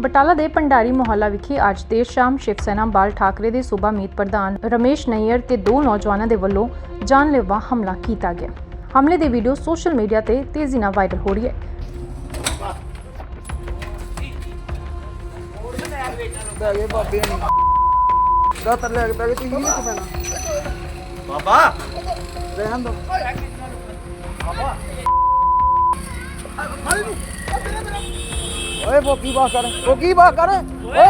ਬਟਾਲਾ ਦੇ ਭੰਡਾਰੀ ਮੁਹੱਲਾ ਵਿਖੇ ਅੱਜ ਦੇਰ ਸ਼ਾਮ ਸ਼ਿਵ ਸੈਨਾ ਬਾਲ ਠਾਕਰੇ ਦੇ ਸੂਬਾ ਮੀਤ ਪ੍ਰਧਾਨ ਰਮੇਸ਼ ਨਈਅਰ ਤੇ ਦੋ ਨੌਜਵਾਨਾਂ ਦੇ ਵੱਲੋਂ ਜਾਨਲੇਵਾ ਹਮਲਾ ਕੀਤਾ ਗਿਆ। ਹਮਲੇ ਦੀ ਵੀਡੀਓ ਸੋਸ਼ਲ ਮੀਡੀਆ ਤੇ ਤੇਜ਼ੀ ਨਾਲ ਵਾਇਰਲ ਹੋ ਰਹੀ ਹੈ। ਬੈ ਗਏ ਬਾਬੇ। ਨੇ ਦਾਤਰ ਲੈ ਕੇ ਬੈ ਗਏ ਤੁਸੀਂ ਨਹੀਂ ਪੈਣਾ ਬਾਬਾ। ਰਹਿਣ ਦੋ ਓਏ ਬੋਕੀ ਬਾਤ ਕਰ ਬੋਕੀ ਬਾਤ ਕਰ ਓਏ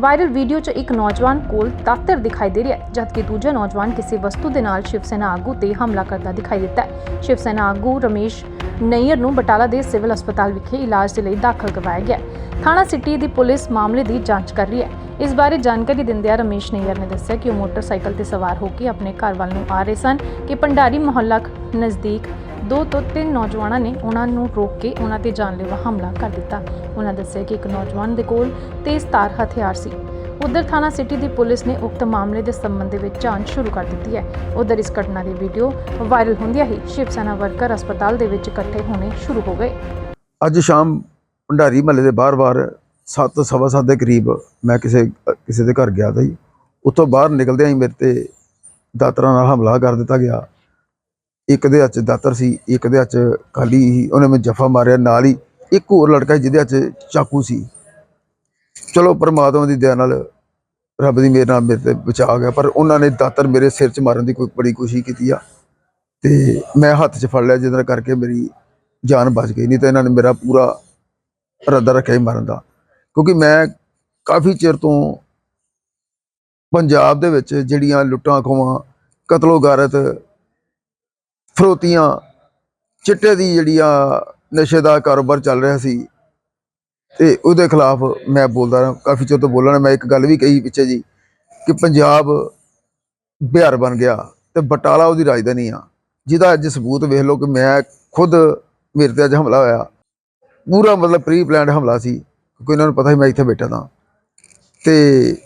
ਵਾਇਰਲ ਵੀਡੀਓ 'ਚ ਇੱਕ ਨੌਜਵਾਨ ਕੋਲ ਦਾਤਰ ਦਿਖਾਈ ਦੇ ਰਿਹਾ ਹੈ ਜਦਕਿ ਦੂਜਾ ਨੌਜਵਾਨ ਕਿਸੇ ਵਸਤੂ ਦੇ ਨਾਲ ਸ਼ਿਵ ਸੈਨਾ ਆਗੂ ਤੇ ਹਮਲਾ ਕਰਦਾ ਦਿਖਾਈ ਦਿੱਤਾ ਹੈ। ਸ਼ਿਵ ਸੈਨਾ ਆਗੂ ਰਮੇਸ਼ ਨਈਅਰ ਨੂੰ ਬਟਾਲਾ ਦੇ ਸਿਵਲ ਹਸਪਤਾਲ ਵਿਖੇ ਇਲਾਜ ਦੇ ਲਈ ਦਾਖਲ ਕਰਵਾਇਆ ਗਿਆ। ਥਾਣਾ ਸਿਟੀ ਦੀ ਪੁਲਿਸ ਮਾਮਲੇ ਦੀ ਜਾਂਚ ਕਰ ਰਹੀ ਹੈ। ਇਸ ਬਾਰੇ ਜਾਣਕਾਰੀ ਦਿੰਦਿਆਂ ਰਮੇਸ਼ ਨਈਅਰ ਨੇ ਦੱਸਿਆ ਕਿ ਉਹ ਮੋਟਰਸਾਈਕਲ ਤੇ ਸਵਾਰ ਹੋ ਕੇ ਆਪਣੇ ਘਰ ਵੱਲ ਨੂੰ ਆ ਰਹੇ ਸਨ ਕਿ ਭੰਡਾਰੀ ਮੁਹੱਲਾ ਨਜ਼ਦੀਕ ਦੋ ਤੋਂ ਤਿੰਨ ਨੌਜਵਾਨਾਂ ਨੇ ਉਹਨਾਂ ਨੂੰ ਰੋਕ ਕੇ ਉਹਨਾਂ ਤੇ ਜਾਨਲੇਵਾ ਹਮਲਾ ਕਰ ਦਿੱਤਾ। ਉਹਨਾਂ ਦੱਸਿਆ ਕਿ ਇੱਕ ਨੌਜਵਾਨ ਦੇ ਕੋਲ ਤੇਜ਼ ਧਾਰ ਹਥਿਆਰ ਸੀ। ਉਧਰ ਥਾਣਾ ਸਿਟੀ ਦੀ ਪੁਲਿਸ ਨੇ ਉਕਤ ਮਾਮਲੇ ਦੇ ਸੰਬੰਧ ਦੇ ਵਿੱਚ ਜਾਂਚ ਸ਼ੁਰੂ ਕਰ ਦਿੱਤੀ ਹੈ। ਉਧਰ ਇਸ ਘਟਨਾ ਦੀ ਵੀਡੀਓ ਵਾਇਰਲ ਹੁੰਦਿਆਂ ਹੀ ਸ਼ਿਵ ਸੈਨਾ ਵਰਕਰ ਹਸਪਤਾਲ ਦੇ ਵਿੱਚ ਇਕੱਠੇ ਹੋਣੇ ਸ਼ੁਰੂ ਹੋ ਗਏ। ਅੱਜ ਸ਼ਾਮ ਭੰਡਾਰੀ ਮਹੱਲੇ ਦੇ ਬਾਹਰ-ਬਾਹਰ ਸੱਤ, ਸਵਾ ਸੱਤ ਦੇ ਕਰੀਬ ਮੈਂ ਕਿਸੇ ਕਿਸੇ ਦੇ ਘਰ ਗਿਆ ਤਾਂ ਜੀ। ਉੱਥੋਂ ਬਾਹਰ ਨਿਕਲਦਿਆਂ ਹੀ ਮੇਰੇ ਤੇ ਦਾਤਰਾਂ ਨਾਲ ਹਮਲਾ ਕਰ ਦਿੱਤਾ ਗਿਆ। ਇੱਕ ਦੇ ਹੱਥ ਦਾਤਰ ਸੀ, ਇੱਕ ਦੇ ਹੱਥ 'ਚ ਖਾਲੀ ਸੀ, ਉਹਨੇ ਮੈਨੂੰ ਜਫਾ ਮਾਰਿਆ, ਨਾਲ ਹੀ ਇੱਕ ਹੋਰ ਲੜਕਾ ਜਿਹਦੇ ਹੱਥ ਚਾਕੂ ਸੀ। ਚਲੋ ਪਰਮਾਤਮਾ ਦੀ ਦਇਆ ਨਾਲ ਰੱਬ ਦੀ ਮਿਹਰ ਨਾਲ ਮੇਰੇ ਤੇ ਬਚਾ ਗਿਆ, ਪਰ ਉਹਨਾਂ ਨੇ ਦਾਤਰ ਮੇਰੇ ਸਿਰ 'ਚ ਮਾਰਨ ਦੀ ਕੋਈ ਬੜੀ ਕੋਸ਼ਿਸ਼ ਕੀਤੀ ਆ ਤੇ ਮੈਂ ਹੱਥ 'ਚ ਫੜ ਲਿਆ, ਜਿਹਦੇ ਨਾਲ ਕਰਕੇ ਮੇਰੀ ਜਾਨ ਬਚ ਗਈ। ਨਹੀਂ ਤਾਂ ਇਹਨਾਂ ਨੇ ਮੇਰਾ ਪੂਰਾ ਇਰਾਦਾ ਰੱਖਿਆ ਹੀ ਮਾਰਨ ਦਾ। ਕਿਉਂਕਿ ਮੈਂ ਕਾਫੀ ਚਿਰ ਤੋਂ ਪੰਜਾਬ ਦੇ ਵਿੱਚ ਜਿਹੜੀਆਂ ਲੁੱਟਾਂ ਖੋਵਾਂ ਕਤਲੋ ਗਾਰਤ ਫਰੋਤੀਆਂ, ਚਿੱਟੇ ਦੀ ਜਿਹੜੀ ਆ ਨਸ਼ੇ ਦਾ ਕਾਰੋਬਾਰ ਚੱਲ ਰਿਹਾ ਸੀ ਤੇ ਉਹਦੇ ਖਿਲਾਫ ਮੈਂ ਬੋਲਦਾ ਰਿਹਾ, ਕਾਫੀ ਚਿਰ ਤੋਂ ਬੋਲਣਾ, ਮੈਂ ਇੱਕ ਗੱਲ ਵੀ ਕਹੀ ਪਿੱਛੇ ਜੀ ਕਿ ਪੰਜਾਬ ਬਿਹਾਰ ਬਣ ਗਿਆ ਤੇ ਬਟਾਲਾ ਉਹਦੀ ਰਾਜਧਾਨੀ ਆ, ਜਿਹਦਾ ਅੱਜ ਸਬੂਤ ਵੇਖ ਲਓ ਕਿ ਮੈਂ ਖੁਦ ਮੇਰੇ ਤੇ ਅੱਜ ਹਮਲਾ ਹੋਇਆ। ਪੂਰਾ ਮਤਲਬ ਪ੍ਰੀ ਪਲਾਨਡ ਹਮਲਾ ਸੀ। ਕਿਉਂਕਿ ਇਹਨਾਂ ਨੂੰ ਪਤਾ ਸੀ ਮੈਂ ਇੱਥੇ ਬੈਠਾ ਤਾਂ। ਤੇ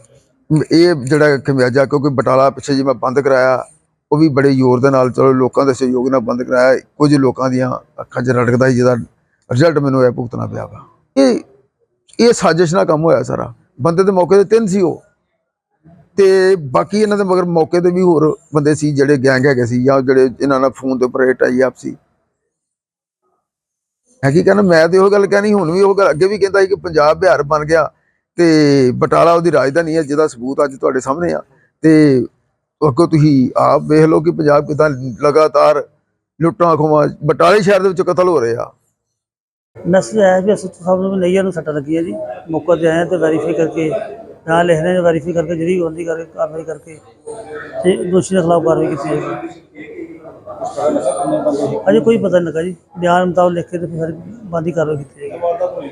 ਇਹ ਜਿਹੜਾ ਖਮਿਆਜਾ ਕਿਉਂਕਿ ਬਟਾਲਾ ਪਿੱਛੇ ਜੀ ਮੈਂ ਬੰਦ ਕਰਾਇਆ, ਉਹ ਵੀ ਬੜੇ ਜ਼ੋਰ ਦੇ ਨਾਲ, ਚਲੋ ਲੋਕਾਂ ਦੇ ਸਹਿਯੋਗ ਨਾਲ ਬੰਦ ਕਰਾਇਆ। ਕੁਝ ਲੋਕਾਂ ਦੀਆਂ ਅੱਖਾਂ 'ਚ ਰੜਕਦਾ ਸੀ ਜਿਹਦਾ ਰਿਜ਼ਲਟ ਮੈਨੂੰ ਇਹ ਭੁਗਤਣਾ ਪਿਆ ਵਾ। ਇਹ ਇਹ ਸਾਜ਼ਿਸ਼ ਨਾਲ ਕੰਮ ਹੋਇਆ ਸਾਰਾ। ਬੰਦੇ ਦੇ ਮੌਕੇ ਤੇ ਤਿੰਨ ਸੀ ਉਹ। ਤੇ ਬਾਕੀ ਇਹਨਾਂ ਦੇ ਮਗਰ ਮੌਕੇ ਤੇ ਵੀ ਹੋਰ ਬੰਦੇ ਸੀ ਜਿਹੜੇ ਗੈਂਗ ਹੈਗੇ ਸੀ ਜਾਂ ਜਿਹੜੇ ਇਹਨਾਂ ਨਾਲ ਫੋਨ ਦੇ ਉੱਪਰ ਟਾਈ ਆਪ ਸੀ ਹੈ ਕਹਿੰਦਾ, ਮੈਂ ਤੇ ਉਹ ਗੱਲ ਕਹਿਣੀ, ਹੁਣ ਵੀ ਉਹ ਗੱਲ, ਅੱਗੇ ਵੀ ਕਹਿੰਦਾ ਸੀ ਕਿ ਪੰਜਾਬ ਬਿਹਾਰ ਬਣ ਗਿਆ ਤੇ ਬਟਾਲਾ ਉਹਦੀ ਰਾਜਧਾਨੀ ਹੈ, ਜਿਹਦਾ ਸਬੂਤ ਅੱਜ ਤੁਹਾਡੇ ਸਾਹਮਣੇ ਆ। ਤੇ ਅੱਗੋਂ ਤੁਸੀਂ ਆਪ ਵੇਖ ਲਓ ਕਿ ਪੰਜਾਬ ਕਿਦਾਂ ਲਗਾਤਾਰ ਲੁੱਟਾਂ ਖੋਵਾਂ ਬਟਾਲੇ ਸ਼ਹਿਰ ਦੇ ਵਿੱਚ ਕਤਲ ਹੋ ਰਹੇ। ਆ ਮੈਸੇਜ ਆਇਆ ਵੀ ਅਸੀਂ ਸਭ ਨੂੰ ਨਈਆ ਨੂੰ ਸੱਟ ਲੱਗੀ ਹੈ ਜੀ। ਮੌਕਾ ਤੇ ਆਏ ਤੇ ਵੈਰੀਫਾਈ ਕਰਕੇ, ਨਾਲ ਲਿਖ ਰਹੇ ਨੇ ਵੈਰੀਫਾਈ ਕਰਕੇ ਜਿਹੜੀ ਬੰਦੀ ਕਰਕੇ, ਕਾਰਵਾਈ ਕਰਕੇ, ਤੇ ਦੋਸ਼ੀ ਦੇ ਖਿਲਾਫ ਕਾਰਵਾਈ ਕੀਤੀ ਜਾਏਗੀ ਅਜੇ ਕੋਈ ਪਤਾ ਨਹੀਂ ਲੱਗਾ ਜੀ। ਬਿਆਨ ਮੁਤਾਬਕ ਲਿਖ ਕੇ ਤੇ ਫਿਰ ਬੰਦੀ ਕਾਰਵਾਈ ਕੀਤੀ ਜਾਏਗੀ।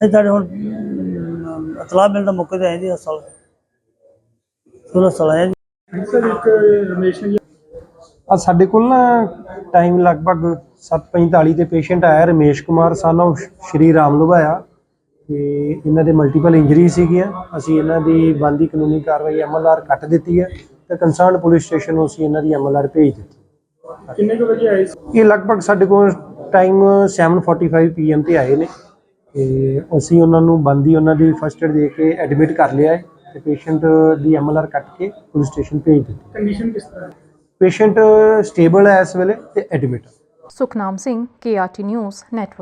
ਇਹ ਤੁਹਾਡੇ ਹੁਣ ਅਮ, ਮਿਲਣ ਦਾ ਮੌਕੇ ਤੇ ਆਏ ਜੀ ਹਸਪਤਾਲ। ਸੁਣਾ ਹਸਪਤਾਲ ਆਏ ਜੀ। ਆ ਸਾਡੇ ਕੋਲ ਨਾ ਟਾਈਮ ਲਗਭਗ 7:45 ਤੇ ਪੇਸ਼ੈਂਟ ਆਇਆ ਰਮੇਸ਼ ਕੁਮਾਰ ਸਾਨੂੰ ਸ਼੍ਰੀ ਰਾਮ ਲੁਭਾਇਆ ਤੇ ਇਹਨਾਂ ਦੇ ਮਲਟੀਪਲ ਇੰਜਰੀ ਸੀਗੀਆਂ। ਅਸੀਂ ਇਹਨਾਂ ਦੀ ਬੰਦੀ ਕਾਨੂੰਨੀ ਕਾਰਵਾਈ ਐਮਐਲਆਰ ਕੱਟ ਦਿੱਤੀ ਹੈ ਤੇ ਕੰਸਰਨ ਪੁਲਿਸ ਸਟੇਸ਼ਨ ਨੂੰ ਅਸੀਂ ਇਹਨਾਂ ਦੀ ਐਮਐਲਆਰ ਭੇਜ ਦਿੱਤੀ। ਕਿੰਨੇ ਕੁ ਵਜੇ ਆਏ ਇਹ ਲਗਭਗ ਸਾਡੇ ਕੋਲ ਟਾਈਮ 7:45 ਪੀਐਮ ਤੇ ਆਏ ਨੇ। ਤੇ ਅਸੀਂ ਉਹਨਾਂ ਨੂੰ ਬੰਦੀ ਉਹਨਾਂ ਦੀ ਫਸਟ ਏਡ ਦੇ ਕੇ ਐਡਮਿਟ ਕਰ ਲਿਆ ਹੈ ਤੇ ਪੇਸ਼ੈਂਟ ਦੀ ਐਮਐਲਆਰ ਕੱਟ ਕੇ ਪੁਲਿਸ ਸਟੇਸ਼ਨ ਭੇਜ ਦਿੱਤੀ। ਪੇਸ਼ੈਂਟ ਸਟੇਬਲ ਹੈ ਇਸ ਵੇਲੇ ਤੇ admit Sukhnam Singh KRT news network